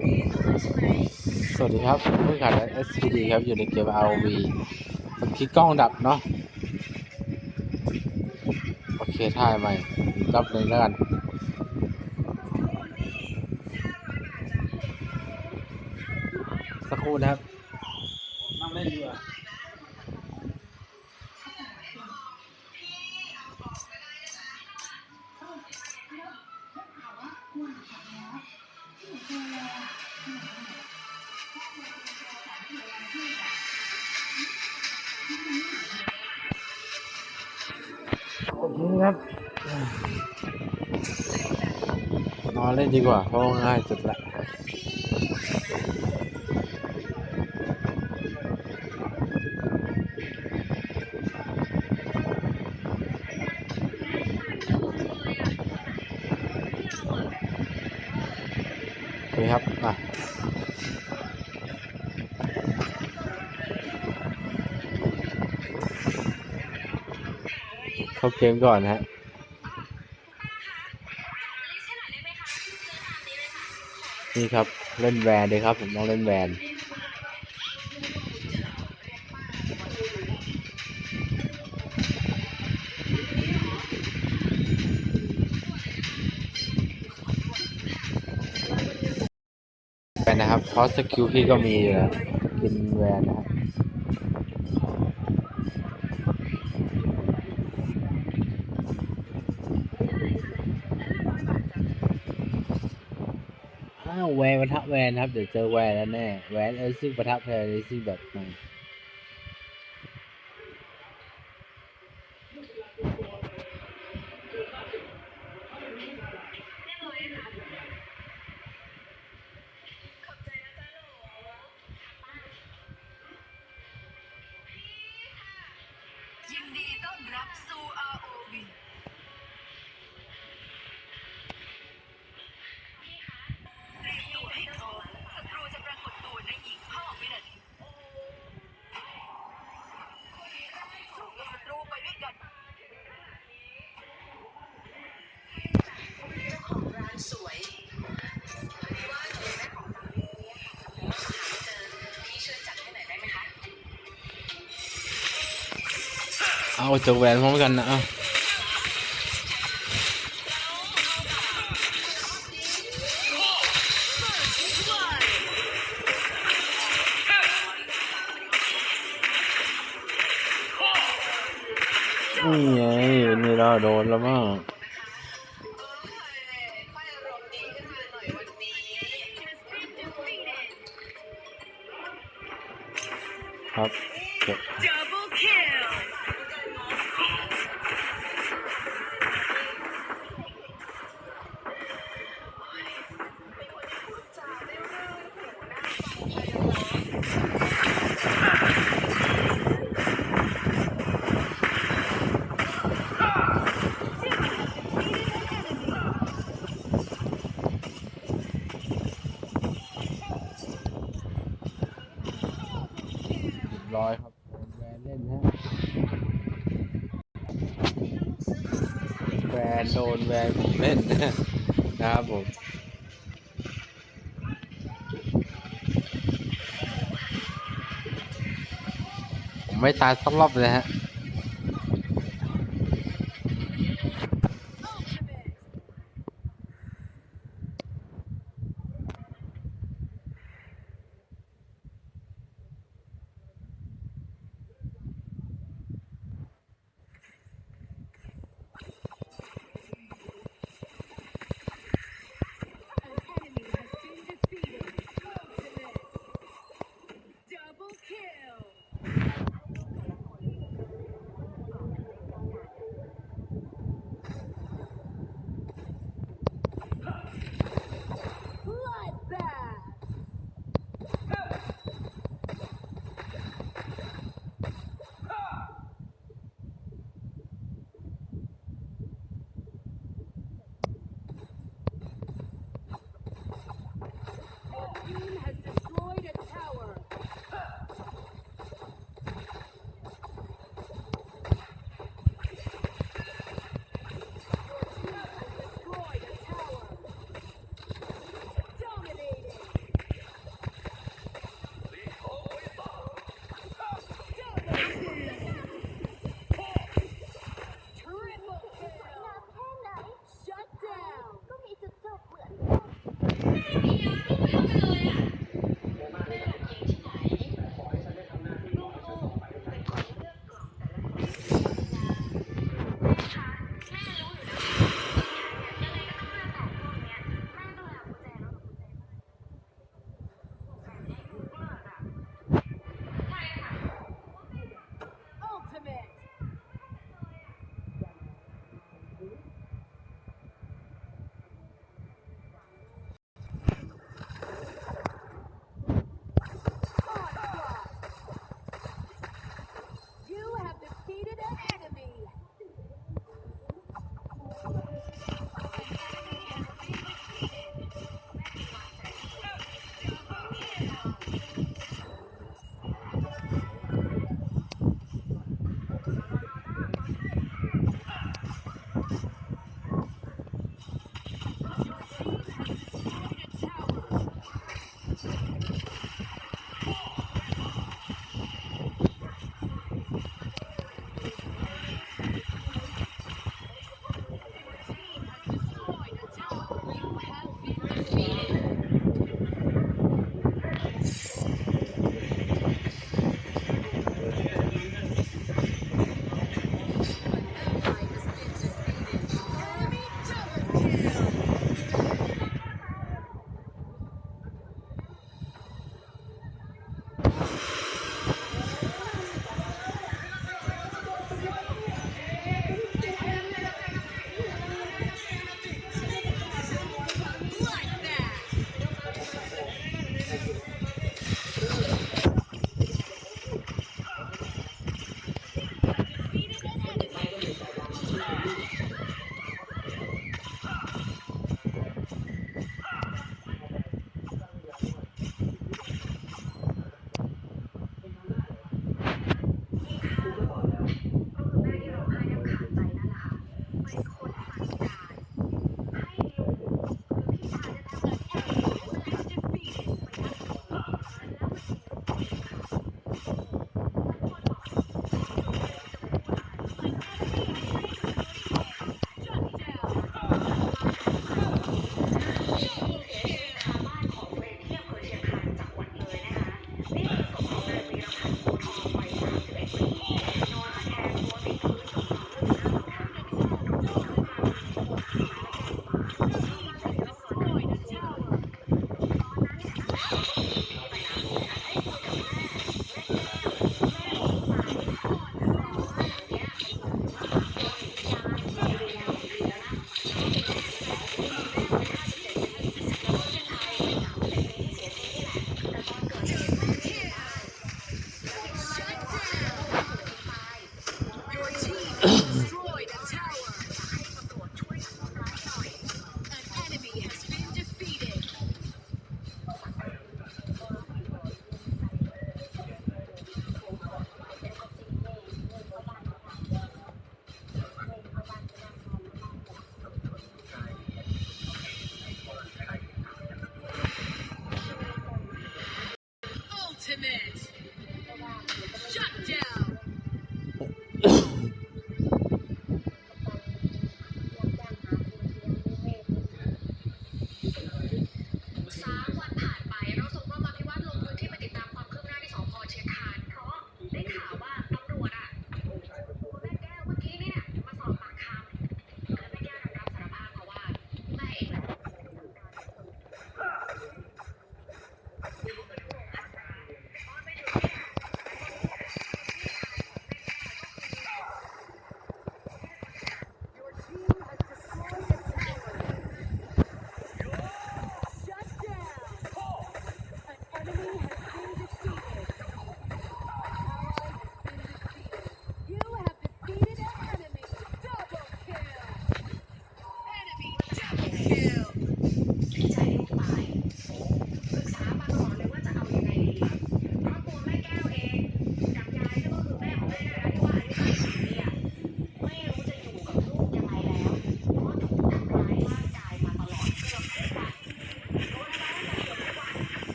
สวัสดีครับผู้ขาด SPD ครับอยู่ในเกม ROV ตะกี้กล้องดับเนาะโอเคถ่ายใหม่รอบหนึ่งแล้วกันสักครู่นะครับนั่งเล่นดีกว่า ดีกว่าเพราะง่ายสุดละโอเคครับมาเข้าเกมก่อนนะฮะ นี่ครับเล่นแวนเลยครับ ผมต้องเล่นแวนแวนนะครับเพราะสกิลพี่ก็มีอยู่แล้วกินแวนนะครับ อ้าว แวนนะครับ เดี๋ยวเจอแวนแล้วแน่ แวนเออซิ่งปะทะแพรซิ่งแบบใหม่ เอาเจอแหวนพร้อมกันนะอะนี่ไงนี่เราโดนแล้วมั้งค่อยอารมณ์ดีขึ้นมาหน่อยวันนี้ครับเก็บ นโดนแวนผมเล่นนะครับผมผมไม่ตายสักรอบเลยฮะ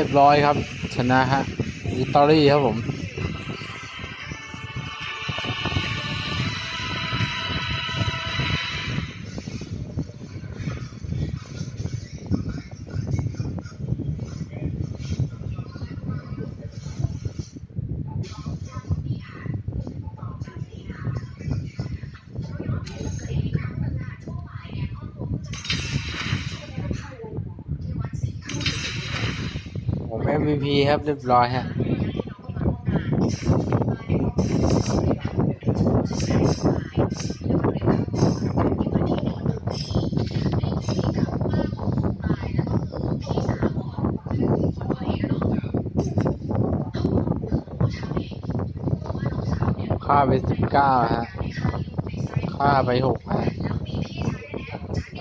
รียบร้อยครับ ชนะฮะอิตาลีครับผม ผม MVP ครับเรียบร้อยฮะค่าไปสิบเก้าฮะค่าไปหกฮะ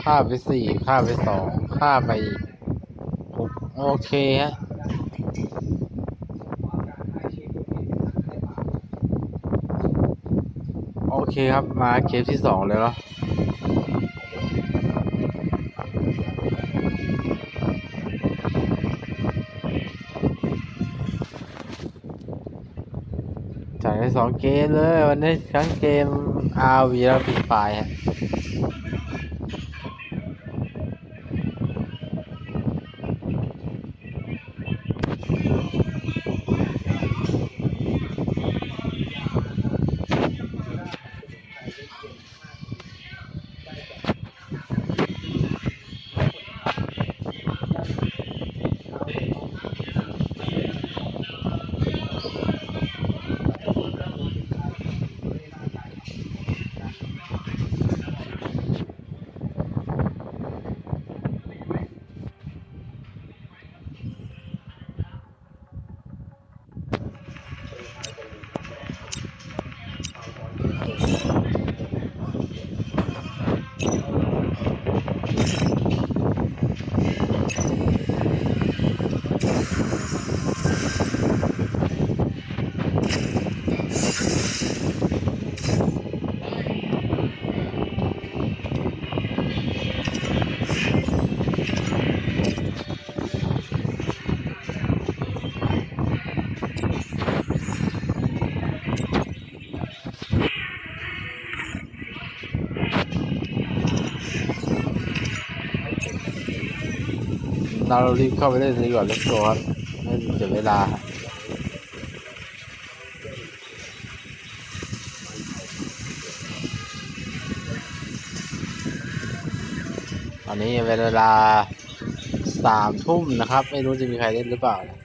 ค่าไปสี่ค่าไปสองค่าไปหกโอเคฮะ โอ เคครับ มาเกมที่สองเลยเนาะจ่ายไปสองเกมเลย วันนี้ทั้งเกม RV แล้วปีไฟฮะ เรารีบเข้าไปเล่นดีกว่าเลสโกครับไม่เสียเวลาตอนนี้เวลาสามทุ่มนะครับ ไม่รู้จะมีใครเล่นหรือเปล่านะ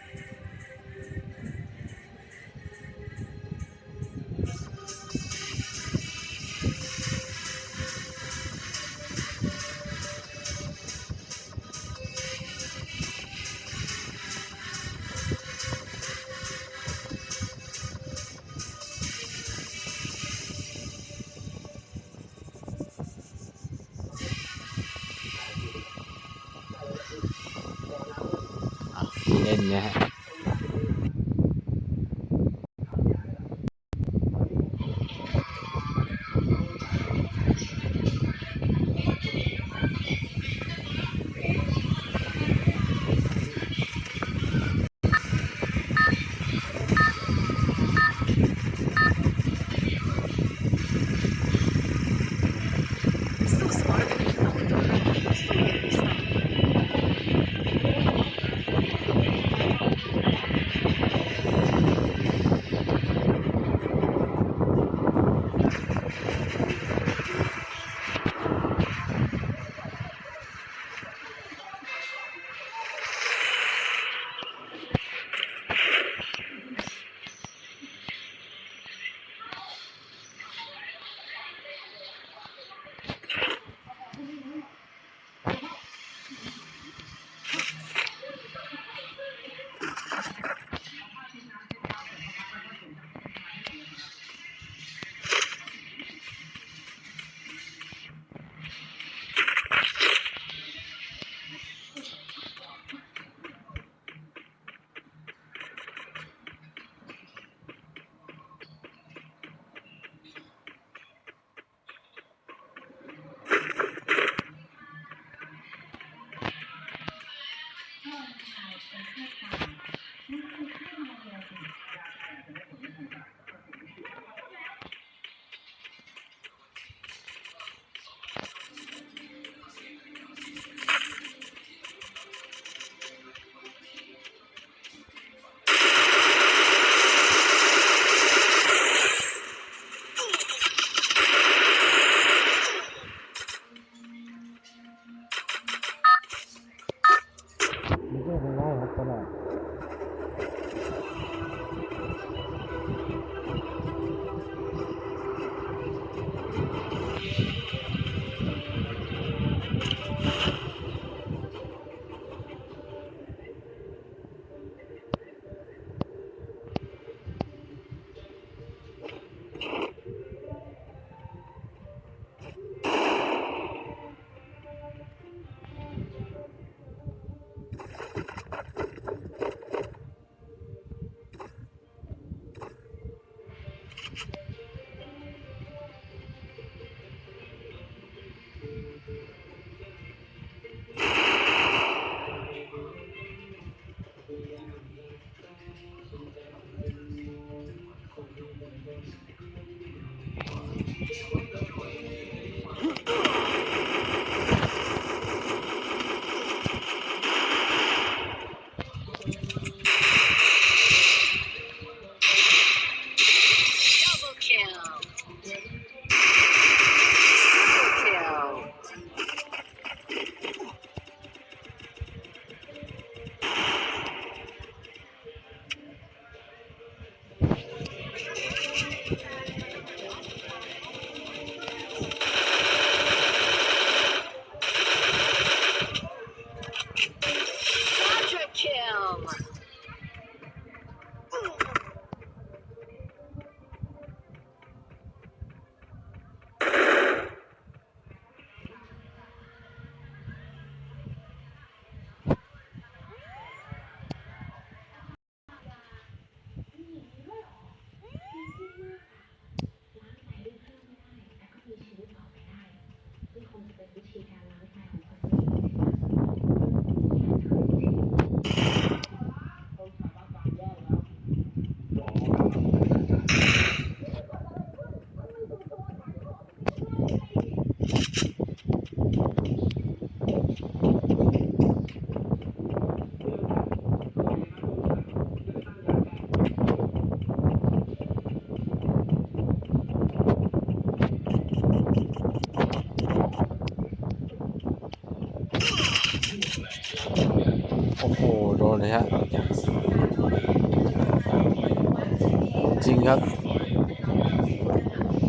จริงครับ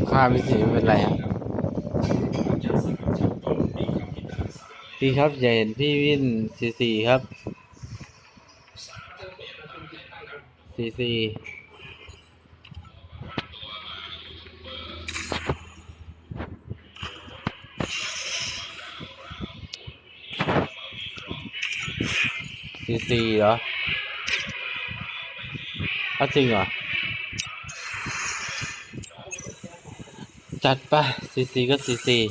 ค่าพิเศษไม่เป็นไรฮะพี่ครับอย่าเห็นพี่วิ่นสี่สี่ครับสี่สี่สี่สี่เหรอ เอาจริงเหรอ จัดไปสี่สี่ก็สี่สี่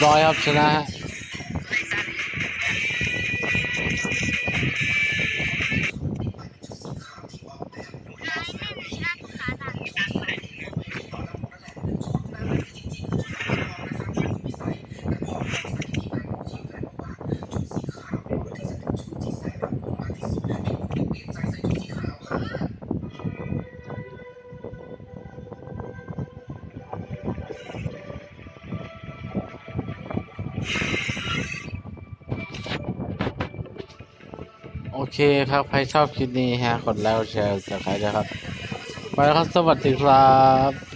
เรีย ครับชนะฮะโอเคครับใครชอบคลิปนี้ฮะกดไลค์กดแชร์จะใครนะครับไปแล้วครับ สวัสดีครับ